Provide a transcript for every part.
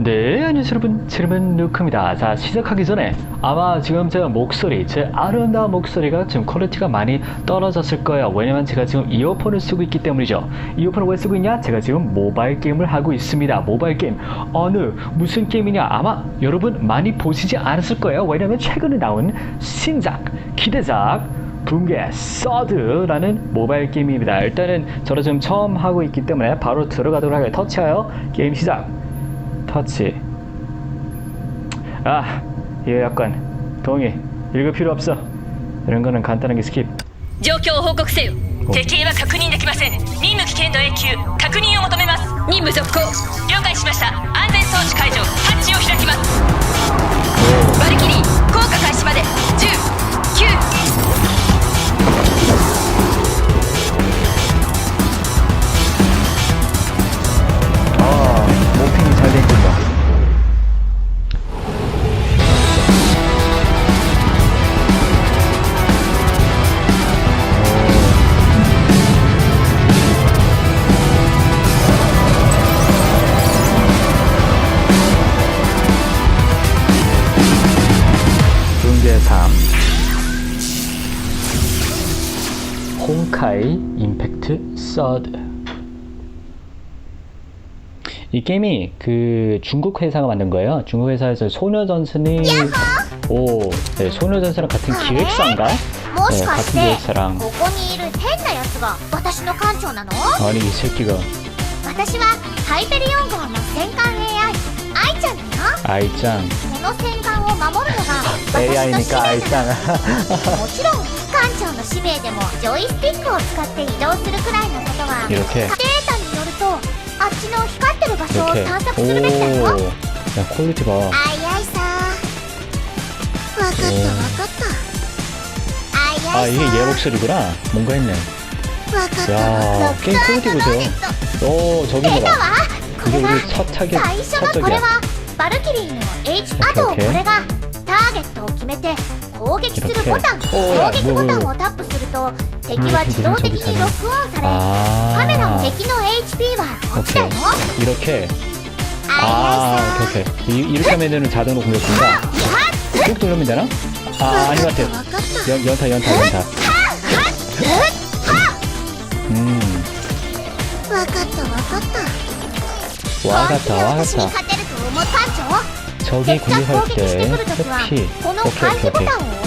네, 안녕하세요 여러분. 제 이름은 루크입니다. 자, 시작하기 전에 아마 지금 제 목소리, 제 아름다운 목소리가 지금 퀄리티가 많이 떨어졌을 거예요. 왜냐면 제가 지금 이어폰을 쓰고 있기 때문이죠. 이어폰을 왜 쓰고 있냐? 제가 지금 모바일 게임을 하고 있습니다. 모바일 게임. 어느, 무슨 게임이냐? 아마 여러분 많이 보시지 않았을 거예요. 왜냐면 최근에 나온 신작, 기대작, 붕괴 서드라는 모바일 게임입니다. 일단은 저도 지금 처음 하고 있기 때문에 바로 들어가도록 하겠습니다. 터치하여 게임 시작. 터치. 아, 이거 약간 동의. 읽을 필요 없어. 이런 거는 간단하게 스킵. 状況を報告せよ敵兵は確認できません任務危険度 A 級確認を求めます任務続行了解しました安全装置解除ハッチを開きますバルキリー 임팩트 서드 이 게임이 그 중국 회사가 만든 거예요. 중국 회사에서 소녀전선이 오, 네, 소녀전선랑 같은 기획사인가? もし 네, か 같은 して 기획사랑 ここにいる変なやつが私の艦長なの 아니 이 새끼가 私はハイペリオン号の戦艦 AI アイちゃんだよ 아이짱 この戦艦を守るのが私の使 AI니까 命だ 아이짱 もちろん艦長の使命でもジョイスティックを使って移動するくらいのこと は 이렇게 データによるとあっちの光ってる場所を 이렇게 探索するべきだよ 오, 야 퀄리티 봐 あいあいさわかったわかったあい 아 あい 이게 さ 얘 목소리구나 뭔가 했네 わかった 야 わ 게임 퀄리티 보세요 오 저기 出た 봐봐 わこ 이게 れは 우리 첫 타격 最初 첫 のこれ 적이야 はバルキリーの H あとこ 오케이, 오케이. れがターゲットを決めて攻撃するボタン 이렇게. 오, 야, 攻撃ボタン 뭐, をタップすると 敵は自動的にロックオンされカメラも 아 敵の HP はこっちだよ 오케이 이렇게 あ 아 いあい 오케이 오케이 이, 이렇게 하면은 자동으로 공격된다 さいや 꾹 누르면 되나? 아 아닌 것 같아 わかった 연, 연타 연타 연타 음 わかったわかった 와갔다 私に 와갔다 勝てると思う艦長 적이 敵が攻 공격할 撃して 때 くるときは 회피 この 오케이 回避 오케이 ボ 오케이 タンを押す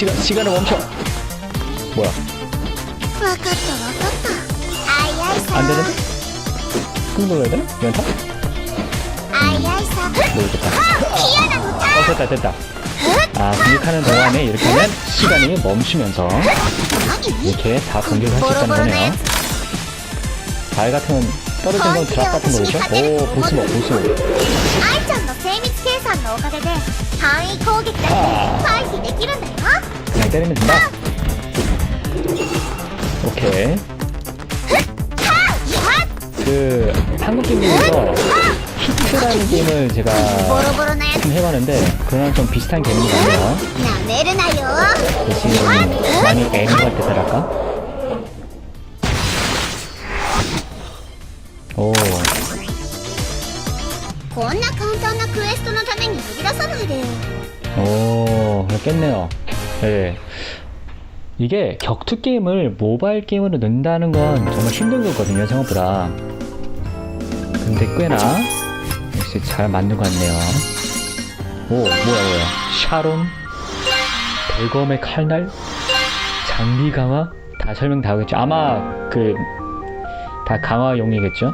시간 시간을 멈춰 뭐야 分かった分かったあいあいさ 안 되는데 꾹 눌러야 되나 연타 あいあいさ 모르겠다 嫌なのか 어 됐다 됐다 아 공격하는 동안에 이렇게 하면 시간이 멈추면서 何 이렇게 다 공격을 할 ボ 수 ロボ 있다는 ロなや 거네요 つ 발 같은 떨어진 건 드랍 같은 거겠죠? 오 보스모 보스 愛ちゃんの精密計算のおかげで 範囲攻撃だって回避できるんだよ 그냥 때리면 된다 오케이 그 한국 게임 중에서 히트라는 게임을 제가 ボロボロなやつ 좀 해봤는데 그거랑 좀 비슷한 개념이 같네요 なめるなよ 대신 많이 애니멀 때달할까? 오 こんな簡単なクエストのために呼び出さないでよ 오, 깼네요. 네. 이게 격투 게임을 모바일 게임으로 넣는다는 건 정말 힘든 거거든요, 생각보다. 근데 꽤나 역시 잘 만든 것 같네요. 오, 뭐야, 뭐야. 샤론, 대검의 칼날, 장비 강화, 다 설명 다 하겠죠. 아마 그, 다 강화용이겠죠?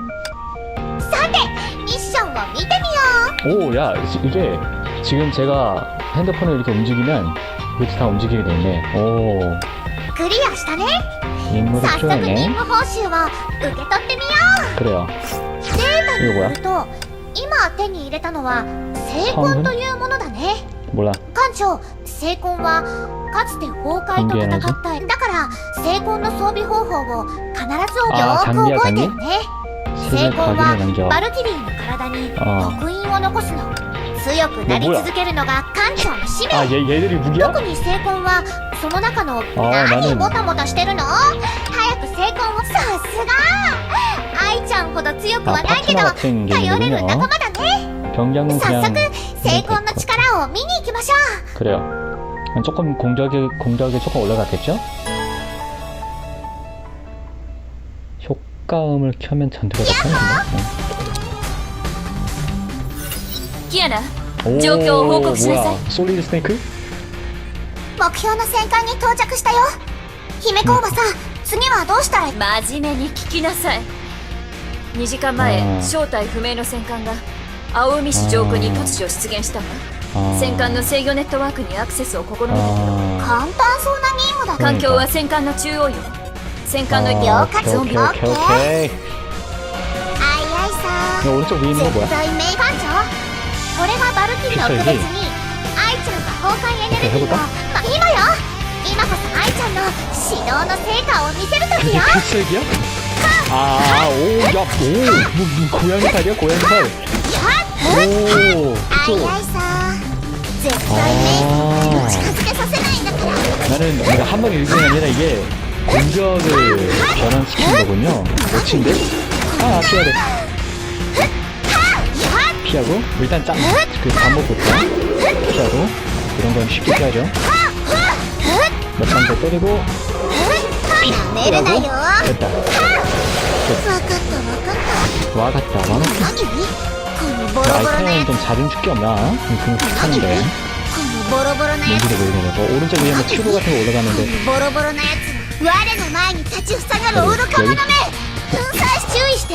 오, 야, 지- 이게 지금 제가 핸드폰을 이렇게 움직이면 이렇게 다 움직이게 되네. 오, うクリアしたね 인물이 早速任 필요하네. 務報酬を受け取ってみよ 그래요. うデータによると 今手に入れたのは聖魂というものだね 몰라 艦長聖魂はかつて崩壊と戦っただから聖魂の装備方法を必ずよあーく장비야 覚えてるね聖 세계 魂 각인의 は 장적 バルキリーの 体にあ刻印を残すの強くなり続けるのが艦長の使命 아 얘, 얘들이 무기야? 特に聖魂はその中のあー何 나는 もたもたしてるの早く聖魂をさすが愛ちゃんほど強くはないけど 아, 파트너 같은 頼れる 개념이군요 仲間だね 경량은 早 그냥 速聖魂の力を見に行きましょ 그래요 조금 공격이 공격이 조금 올라갔겠죠? 효과음을 켜면 전투가 더 편해지나? キアナ状況を報告しなさい。ソリー目標の戦艦に到着したよ。姫工場さん次はどうしたい真面目に聞きなさい。2時間前正体不明の戦艦が青海市上空に突如出現した戦艦の制御ネットワークにアクセスを試みた。けど簡単そうな任務だ。環境は戦艦の中央よ。戦艦の両解。ゾンビオッケーアイアイさん絶対名長 これがバルキリーの区別に愛ちゃんが崩壊エネルギーを、ま、今よ今こそ愛ちゃんの指導の成果を見せる時 그게 よ 필살기야? 아, 오, 야, 오, 뭐, 뭐 고양이 살이야, 고양이 살. 오, あい 그쵸. あいさ絶対名艦に近づけさせないんだから 나는 내가 한 방에 읽은 게 아니라 이게 공격을 변환시키는 거군요. 멋진데? 아, 피해야 돼. 피하고, 일단 짱, 그 반목부터 피하고, 이런 건 쉽게 피하죠. 몇 번 더 때리고, やめるなよ 됐다. 分かった分かった 와 갔다, 와 갔다. 何このボ 그 ロボロなや 아이템은 つ 좀 잦은 축기 없나? 그거 何 비슷한데. このボロボロなやつ 뭔지도 모르겠네. 뭐 오른쪽 위에 뭐 튜브 같은 거 올라가는데 ボロボロなやつ我の前に立ちふさがる愚か者め粉砕し注意して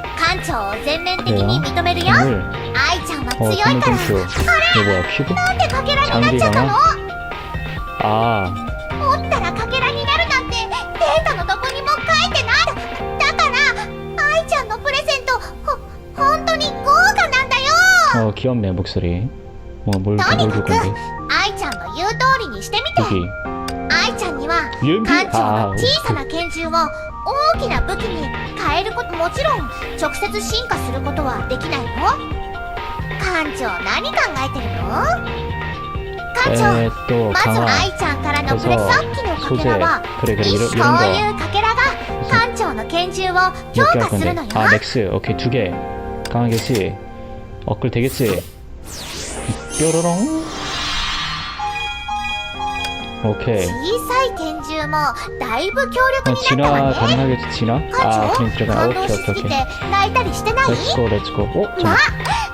艦長を全面的に認めるよ 오늘 愛ちゃんは 어 強い 선물 から 점수 이거 뭐야 큐브? なんでかけらになっちゃったの 아 持ったらかけらになるなんてデータのどこにも書いてないだだから愛ちゃんのプレゼントほ本当に豪華なんだよ 어, 귀엽네 목소리 뭐뭘 とに 뭘 か 줄 く 건데 愛ちゃんの言う通りにしてみて 여기 愛ちゃんには UMP 艦長あの小さな拳銃を大きな武器に 変えることもちろん直接進化することはできないの艦長何考えてるの艦長 에, 또 まず 강화 愛ちゃんからのプレさっきのかけらは 그래 그래 そう 이런, い 이런 거 うかけらが艦長の拳銃を強 몇 개 할 化するの 건데 よ 아 렉스 오케이 두개 강하겠지 업글 되겠지 뾰로롱 오케이 小さ い拳銃もだいぶ強力 어, になった 진화 わね 가능하겠지 진화? 아 艦 그냥 長 들어가 感 오케이 動し 오케이 すぎて 오케이 泣いたりしてない 렛츠고 렛츠고 어? ま 잠깐 あ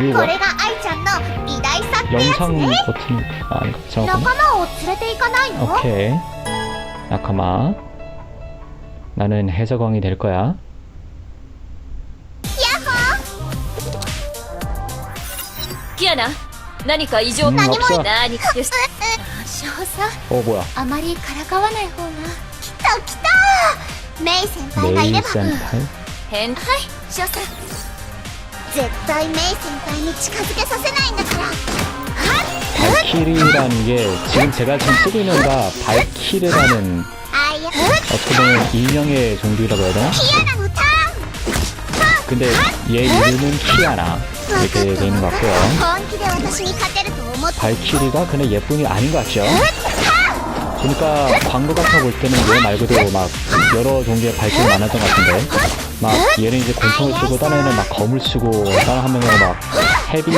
이거 こ 뭐야 れが愛ちゃんの偉大さってやつ 영상 ね 버튼 아 아닌가 仲 잠깐만 間を連れて行かないの 오케이 나카마 나는 해적왕이 될 거야 キアナ何か異常 음, 何 없어 何かです 少佐 어 뭐야 あまりからかわない方が来た来たメイ先輩がいれ 메이 ば 센파이 変はい少佐絶対メイ先輩に近づけさせないんだから 발키리라는 게 지금 제가 지금 쓰고 있는 거가 발키르라는 あいや 어떻게 보면 인형의 종류라고 해야 되나? キアナのタ 근데 얘 이름은 키아나 ーン 이렇게 돼 있는 것 같고요 本気で私に勝てると思って 발키리가 그냥 예쁜이 아닌 것 같죠? 그러니까 광고 같아 볼 때는 얘 말고도 막 여러 종류의 발키리 많았던 것 같은데. 막 얘는 이제 곤충을 쓰고 다른 애는 막 검을 쓰고 다른 한 명은 막 헤비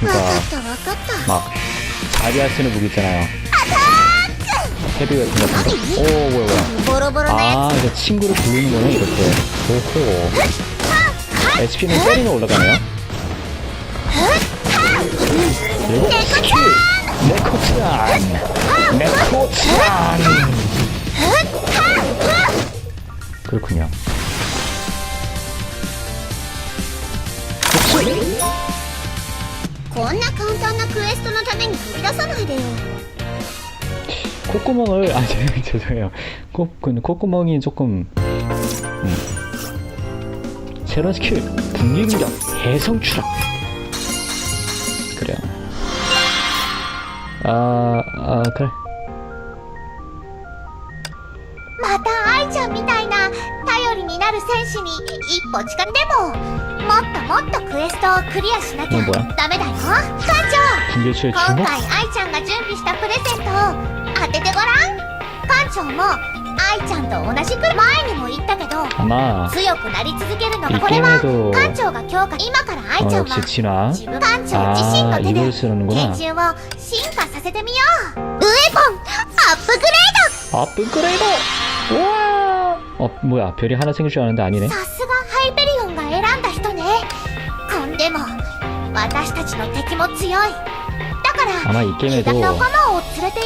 그러니까 막 다리아 쓰는 무기 있잖아요. 헤비 웨폰 같은 거? 오 뭐야 뭐야. 아 이제 친구를 부르는 거네 이렇게. 오호. HP는 때리면 올라가네요. 그리고 스킬 네코찬 네코찬 그렇군요 つこんな簡単なクエストのために飛び出さないでよ 콧구멍을 아 죄- 죄송해요 코, 그, 콧구멍이 조금 음. 새로운 스킬 분기 공격 해성 추락 あー、あー、かまた愛ちゃんみたいな頼りになる戦士に一歩近でももっともっとクエストをクリアしなきゃダメだよ。艦長今回愛ちゃんが準備したプレゼントを当ててごらん。艦長も愛ちゃんと同じくらい前にも言ったけど 아마 強くなり続けるのいがこれはけど艦長が強化今から愛 어, ちゃんは 역시 진화 自分艦長自身の 아 手で 이걸 쓰는구나 拳銃を進化させてみようウェポンアップグレ 업그레이드 우와 어 뭐야 별이 하나 생길 줄 알았는데 아니네 ードさすがハイペリオンが選んだ人ねこんでも私たちの敵も強いだから 아마 이 手 게임에도 仲間を連れて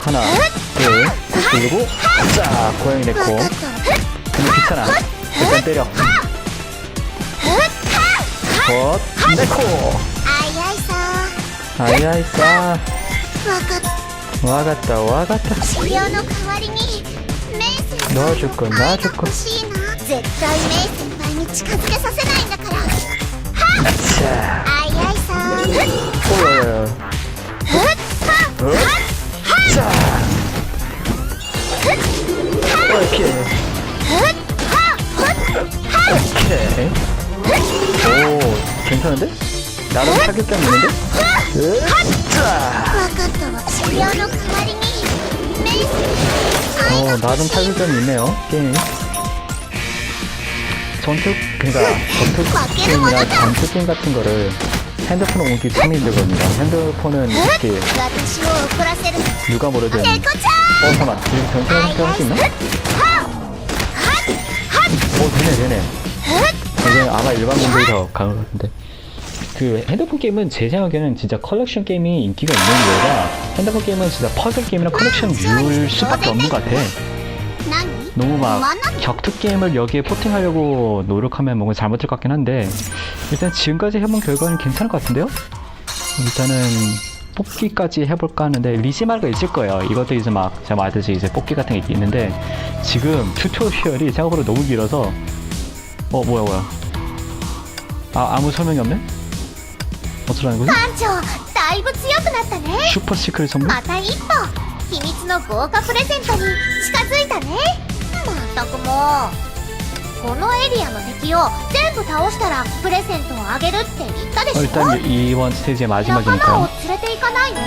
하나 둘 그리고 자 고양이 わ 내코 かった 근데 귀찮아 일단 때려 덧 내코 あいあいさ 아이아이싸 わかった 와갔다 와갔다 治療の代わりにメイ先輩 놔줄 건 愛が 놔줄 건 欲しいな絶対メイ先輩に近づけさせないんだから 자 あいあいさ 오야야야 자 오케이 오케이 오 괜찮은데? 나름 타격감 있는데? 으짜 わかったわ治療の代わりにメイ先輩 어 나름 타격감이 있네요 게임 전투 그러니까 전투 게임이나 전투 게임 같은 거를 핸드폰 옮기 참 힘들 겁니다. 핸드폰은 특히 누가 모르든 어 잠깐만. 지금 변태 할수 있나? 오 어, 되네 되네. 이건 아마 일반 분들이 더 강한 것 같은데. 그 핸드폰 게임은 제 생각에는 진짜 컬렉션 게임이 인기가 있는 이유가 핸드폰 게임은 진짜 퍼즐 게임이나 컬렉션 류일 수밖에 없는 것 같아. 너무 막 真ん中 격투 게임을 여기에 포팅하려고 노력하면 뭔가 잘못될 것 같긴 한데 일단 지금까지 해본 결과는 괜찮을 것 같은데요? 일단은 뽑기까지 해볼까 하는데 리시마르가 있을 거예요. 이것도 이제 막 제가 말했듯이 이제 뽑기 같은 게 있는데 지금 튜토리얼이 생각보다 너무 길어서 어 뭐야 뭐야 아 아무 설명이 없네? 어쩌라는 거지? 艦長だいぶ強くなったね 슈퍼 시크릿 선물? また一歩秘密の豪華プレゼントに近づいたねま ったくもうこのエリアの敵を全部倒したらプレゼントをあげるって言ったで 어, しょ 일단 이- 이번 스테이지의 仲間を 마지막이니까요. 連れて行かないの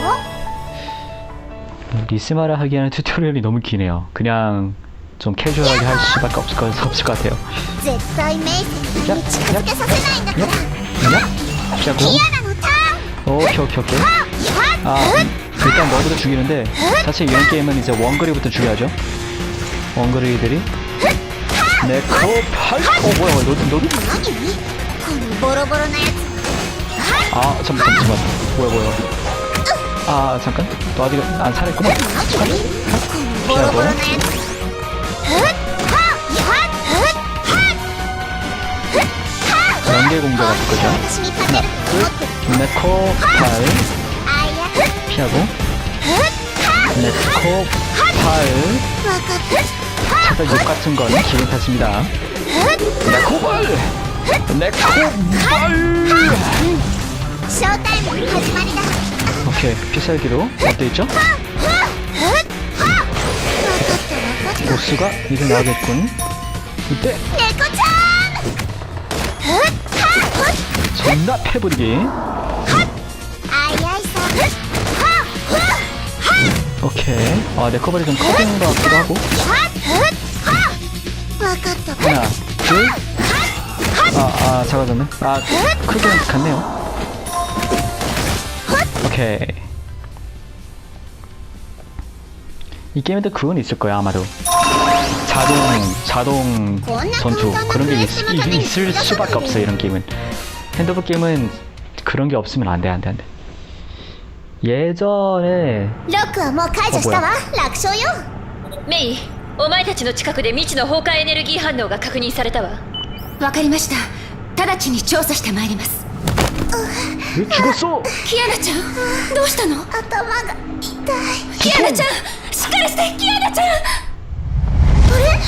리스마를 하기에는 튜토리얼이 너무 기네요. 그냥 좀 캐주얼하게 할 수밖에 없을 것, 없을 것 같아요. 絶対メイ先輩に近づけさせないんだから 야? 시작고 嫌なのターン 오케이 오케이 오케이. 아 일단 너부터 죽이는데 사실 이런 게임은 이제 원거리부터 죽여야죠. 원거리들이 네코 팔. 어 뭐야 뭐야 너도 너도? 何このボロボロなやつ 아 잠깐 잠깐 뭐야 뭐야. 아 잠깐 너 아직 안 살아있구나. 何このボロボロなやつふっはっはっ 연계 공격 같은 거죠. 私に勝てると思ってる 네코 팔 あいやふっ 피하고 はっ 네, 레코 발 차들 욕 같은 건 기분 탓입니다 네, 내 코발! 내 네, 코발! 오케이, 피살기로 어때있죠? 보스가 이제 나가겠군 이때 내꺼참 존나 패버리기 오케이. 아, 내 커버리 좀 커지는 것 같기도 하고. 하나, 둘. 아, 아, 잡아졌네 아, 크게 갔네요. 오케이. 이 게임에도 그건 있을 거야, 아마도. 자동, 자동 전투. 그런 게 있, 있을 수밖에 없어, 이런 게임은. 핸드폰 게임은 그런 게 없으면 안 돼, 안 돼, 안 돼. 예전에 ロックはもう解除したわ楽勝よメイお前たちの近くで未知の崩壊エネルギー反応が確認されたわわかりました直ちに調査してまいります 왜 죽었어 キアナちゃんどうしたの頭が痛いキアナちゃんしっかりしてキアナちゃんあれ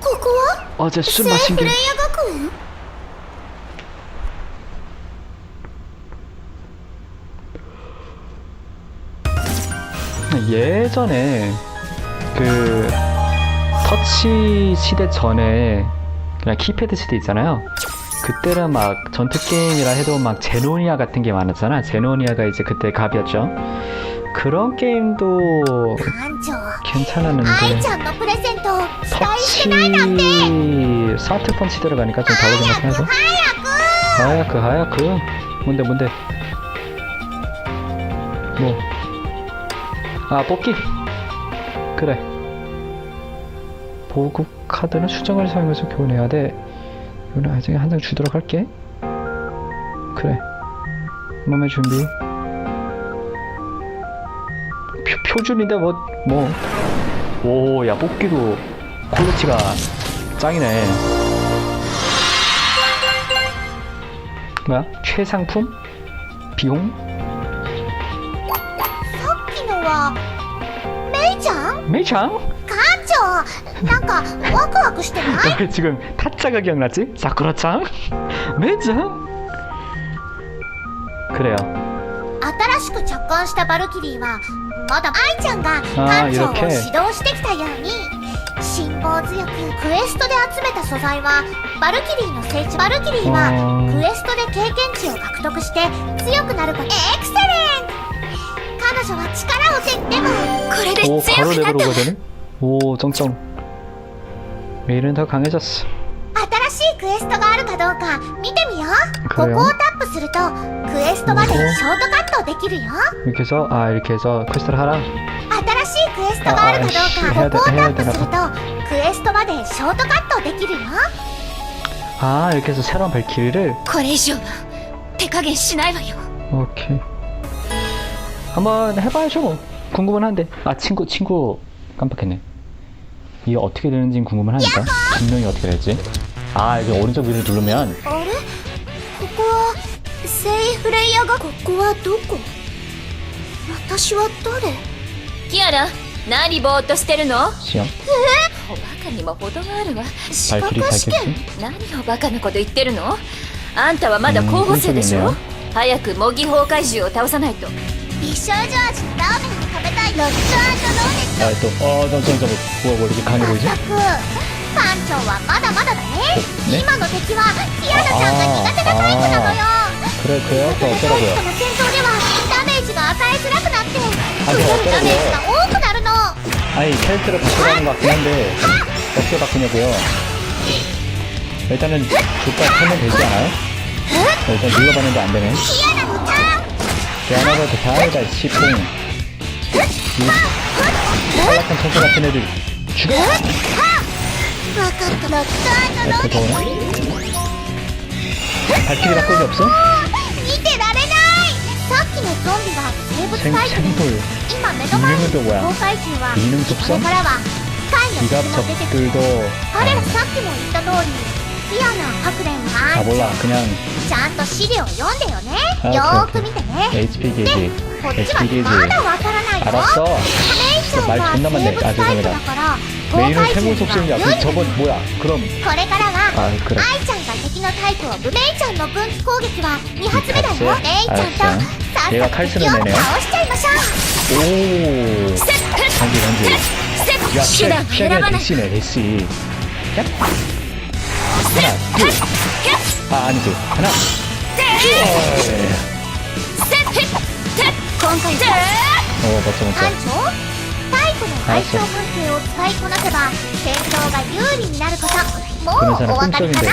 ここは 어제 술 聖 마신 フ 게 レイヤ学園 예전에 그 터치 시대 전에 그냥 키패드 시대 있잖아요. 그때는 막 전투 게임이라 해도 막 제노니아 같은 게 많았잖아. 제노니아가 이제 그때 갑이었죠. 그런 게임도 괜찮았는데 터치 스마트폰 시대로 가니까 좀 다르긴 하긴 하죠. 하야크 하야크 뭔데 뭔데 뭐 아 뽑기? 그래. 보급 카드는 수정을 사용해서 교환해야 돼. 이거는 나중에 한 장 주도록 할게. 그래. 몸의 준비. 표, 표준인데 뭐 뭐 오 야 뽑기도 퀄리티가 짱이네. 뭐야? 최상품? 비용? さっきのはメイちゃん 매장? 館長なんかワクワクしてない 왜 지금 타짜가 기억났지? 사쿠라짱? 매장? 그래요 新しく着艦したバルキリーはまだ愛ちゃんが館長を 이렇게 指導してきたように辛抱強くクエストで集めた素材はバルキリーの聖地バルキリーはあークエストで経験値を獲得して強くなることエクセレント 彼女は力を手にでもこれで 오 強 바로 くなった 레벨 わ 오가 되네? 오 쩡쩡 메일은 더 강해졌어 新しいクエストがあるかどうか見てみようこ그래요 こをタップするとクエストまでショートカットできるよ 이렇게 해서 아 이렇게 해서 퀘스트를 하라 新しいクエストがあるかどうかここをタップするとクエストまでショートカットできるよ 아 이렇게 해서 새로운 발키리를 これ以上は手加減しないわよ 오케이 한번 해봐야죠 뭐 궁금은 한데 아 친구 친구 깜빡했네 이게 어떻게 되는지 궁금은 하니까 분명히 어떻게 될지 아 이제 오른쪽 위를 누르면 あれここはセイフレイヤがここはどこ私は誰キアラ何ぼーっとしてるの 시험 おバカにも程があるわ 발키리 발키리 何をバカなこと言ってるのあんたはまだ候補生でしょ、うん早く模擬崩壊獣を倒さないと 美少女味のラーメンを食べたいロッツドーネッ 아 또 어 잠깐만 잠깐만 뭐야 뭐 이렇게 강해 ト 보이지? 全くパンチョはまだまだだねね今の敵はティアナちゃんが苦手なタイプなのよ 그래 그래요? 또 タイプ 어쩌라고요 の戦闘ではダメージが与えづらくなってあ受けるダメージ 어쩌라고요 が多くなるの 아니 캐릭터를 바꾸라는 것 같긴 한데 어떻게 바꾸냐고요 일단은 조건 하면 되지 않아요? 일단 눌러봤는데 안 되네 ティアナのターン 개하나가 더 다이다 시풍 이 탈락한 천사 같은 애들 죽여! わかったロッツドー그 ネット 더우네 발키리 바꿀 게 없어? 見てられないさっきのゾンビは生物 생, タイプ 생돌 今目の前にいる 이름은 또 뭐야? 公開獣は 이능 こ 속성? れからは貝の 기갑 敵も出てくる 적들도 彼らさっきも言った通り ティアナハクレン 아 は 몰라 그냥 ちゃんと資料読んでよね 아, よー 오케이, く見てね HP 게이지 こっち SP はゲージまだわからないよ 알았어 メイちゃんは 말 존나 生 많네 物 아 タイプ 죄송합니다 だから 메인은 崩壊 생물 数 속성이야 が 그 有利 저번 뭐야 그럼 これからは 아 그래 アイちゃんが敵のタイプをブメイちゃんの分岐攻撃は2発目だよ二発メイちゃんとあさっ얘가 さ 칼 と 쓰는 敵を 애네요 倒しちゃいましょう 오 セッ 단지 단지 セッ 야 手段を選 피하기가 ばない 대시네 대시 얍 하나 둘아 아니지 하나 둘 セッ今回は 어 멋져 班 멋져 長タイプの相性判定を使いこなせば戦闘が有利になることも 그런 うお 사람 分かりか 꿈속인데 な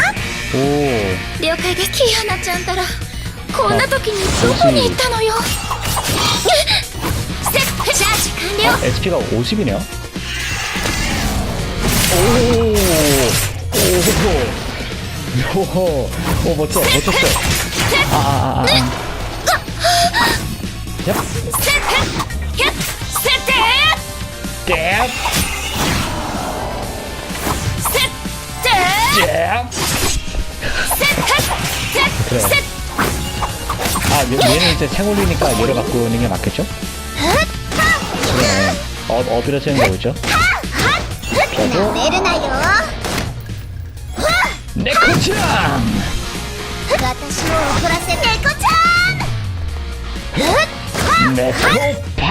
오 了解ですキアナちゃんたらこんな時にどこに行ったのよセッチャージ完了 HP가 50이네요. 오, 오, 호호. 오, 멋져, 멋졌어. 아, 아, 아. 얍. 잽. 잽. 그래. 아, 얘, 얘는 이제 생얼이니까 얘를 갖고 오는 게 맞겠죠? 그래. 어, 어디로 쓰는 거죠? 저도. 메르나요. 네코짱! 私を怒らせ猫ちゃん 네코 팔!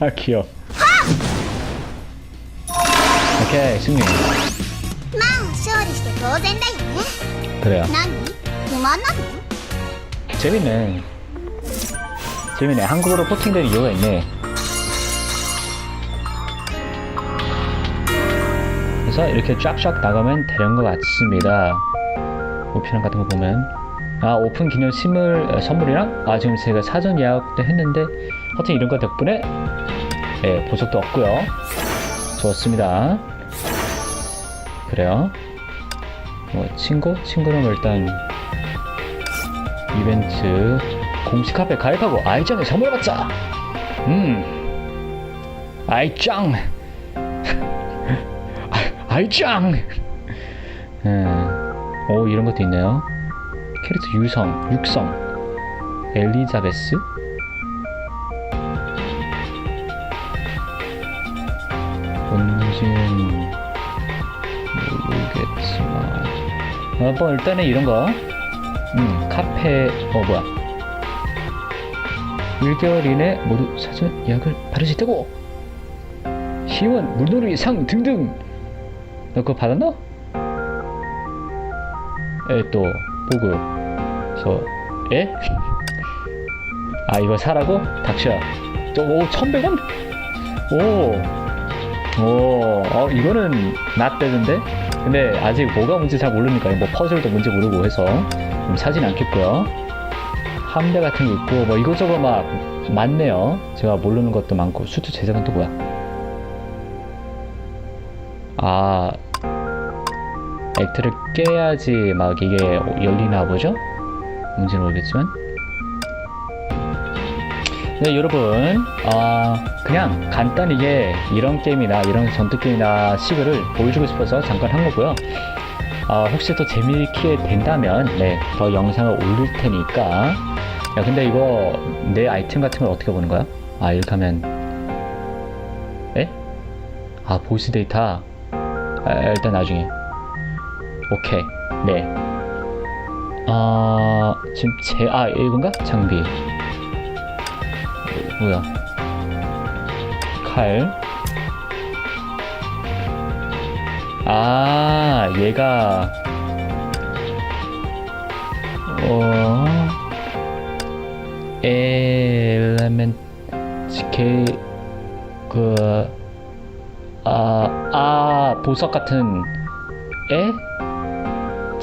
아, 귀여워. 오케이, 승리. まあ勝利して当然だよね 그래요. 何不満なの 재밌네. 재밌네. 한국어로 포팅된 이유가 있네. 그래서 이렇게 쫙쫙 나가면 되는 것 같습니다. 오피랑 같은 거 보면. 아, 오픈 기념 선물, 어, 선물이랑, 아, 지금 제가 사전 예약도 했는데, 하여튼 이런 거 덕분에, 예, 보석도 없고요 좋습니다. 그래요. 뭐, 친구? 친구는 뭐 일단, 이벤트 공식 카페 가입하고 아이짱에 선물 받자 음 아이짱 아, 아이짱. 음, 오 이런 것도 있네요. 캐릭터 유성 육성. 엘리자베스? 뭔지는 모르겠지만. 어, 뭐 일단은 이런 거. 음, 카페, 어, 뭐야. 1개월 이내 모두 사전 예약을 받을 수 있다고! 시원, 물놀이 상 등등! 너 그거 받았나? 에, 또, 보고, 저, 에? 아, 이거 사라고? 닥쳐. 또, 오, 1100원? 오, 오, 어, 이거는 낫대는데? 근데 아직 뭐가 문제 잘 모르니까, 뭐 퍼즐도 문제 모르고 해서. 좀 사진 않겠고요. 함대 같은 게 있고 뭐 이것저것 막 많네요. 제가 모르는 것도 많고 수트 제작은 또 뭐야? 아 액트를 깨야지 막 이게 열리나 보죠? 뭔지는 모르겠지만 네 여러분 아 그냥 간단하게 이런 게임이나 이런 전투 게임이나 시그를 보여주고 싶어서 잠깐 한 거고요. 아, 혹시 또 재미있게 된다면 네, 더 영상을 올릴 테니까 야 근데 이거 내 아이템 같은 걸 어떻게 보는 거야? 아 이렇게 하면 에? 아 보스 데이터 아, 일단 나중에 오케이 네 아, 지금 제, 아, 이건가? 장비. 뭐야. 칼. 아, 얘가, 어, 엘레멘트, 게, 그, 아, 아, 보석 같은, 에?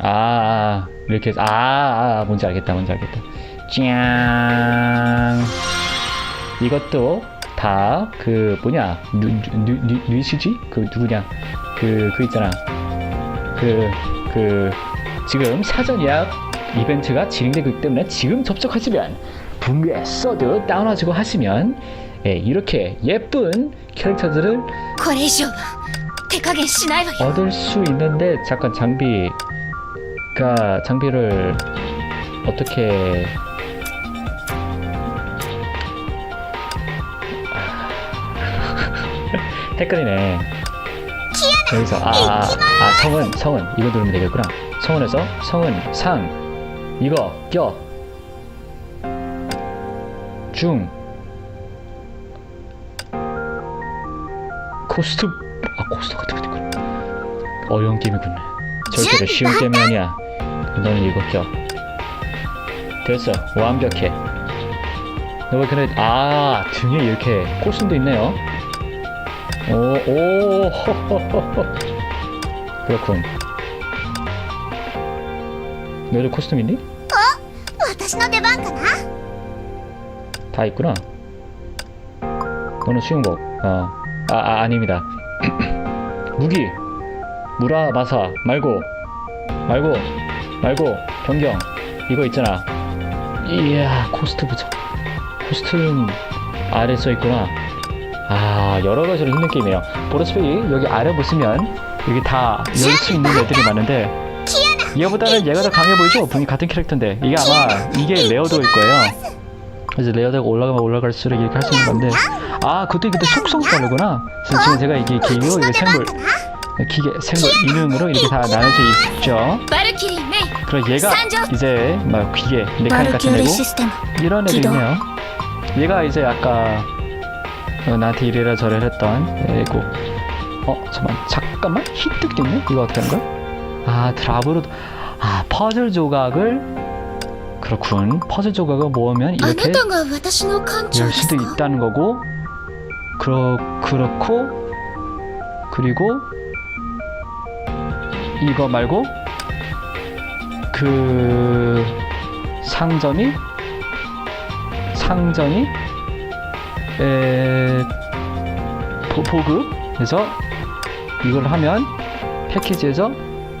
아, 아, 이렇게 해서 아, 아, 뭔지 알겠다. 뭔지 알겠다. 짠 이것도 다 그 뭐냐 누누누 누시지 그 누구냐 그 그 있잖아 그 그 지금 사전 예약 이벤트가 진행되고 있기 때문에 지금 접속하시면 붕괴 서드 다운하시고 하시면 예, 이렇게 예쁜 캐릭터들을 これ以上は手加減しないわよ 얻을 수 있는데 잠깐 장비 가 장비를 어떻게 헷갈리네. 여기서 아, 아, 아 성은 성은 이거 누르면 되겠구나. 성은에서 성은 상 이거 껴중 코스트 아 코스트 같은 거 있구나. 어려운 게임이군. 절대로 쉬운 게임이 아니야. 너는 이거 껴. 됐어. 완벽해. 너가 그래 아 등에 이렇게 코스도 있네요. 오, 오, 호호호호. 그렇군. 너도 코스튬 있니? 私の出番かな 다 있구나. 너는 수영복. 어. 아, 아 아닙니다. 무기. 무라 마사 말고 말고 말고 변경 이거 있잖아. 이야 코스트 보자 코스트는 아래 써있구나. 아 여러 가지로 힘든 게임이에요. 보라스페이 여기 아래 보시면 여기 다열수 있는 애들이 많은데 얘보다는 얘가 더 강해 보이죠? 분이 같은 캐릭터인데. 이게 아마 이게 레어도일 거예요. 그래서 레어드가 올라가면 올라갈수록 이렇게 할 수 있는 건데. 아 그것도 그때 속성 다르구나. 지금 제가 이게 기계 이게 생물 기계 생물 이능으로 이렇게 다 나눠져 있죠. 그럼 얘가 이제 막 귀에 메카닉같이 내고 이런 애도 기동. 있네요. 얘가 이제 아까 어, 나한테 이래라 저래라 했던 애고. 어 잠깐만. 잠깐만. 히트도 있네? 이거 어떤 걸아 드랍으로 아 퍼즐 조각을. 그렇군. 퍼즐 조각을 모으면 이렇게 열 수도 있다는 거고. 그러, 그렇고. 그리고 이거 말고 그 상점이 상점이 에 보, 보급에서 이걸 하면 패키지에서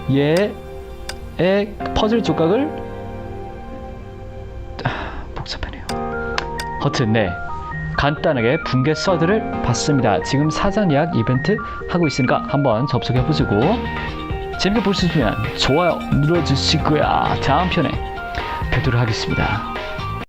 얘의 퍼즐 조각을 아, 복잡하네요. 허튼 네 간단하게 붕괴 서드를 봤습니다. 지금 사전 예약 이벤트 하고 있으니까 한번 접속해 보시고 재밌게 보셨으면 좋아요 눌러주시고요. 다음 편에 뵙도록 하겠습니다.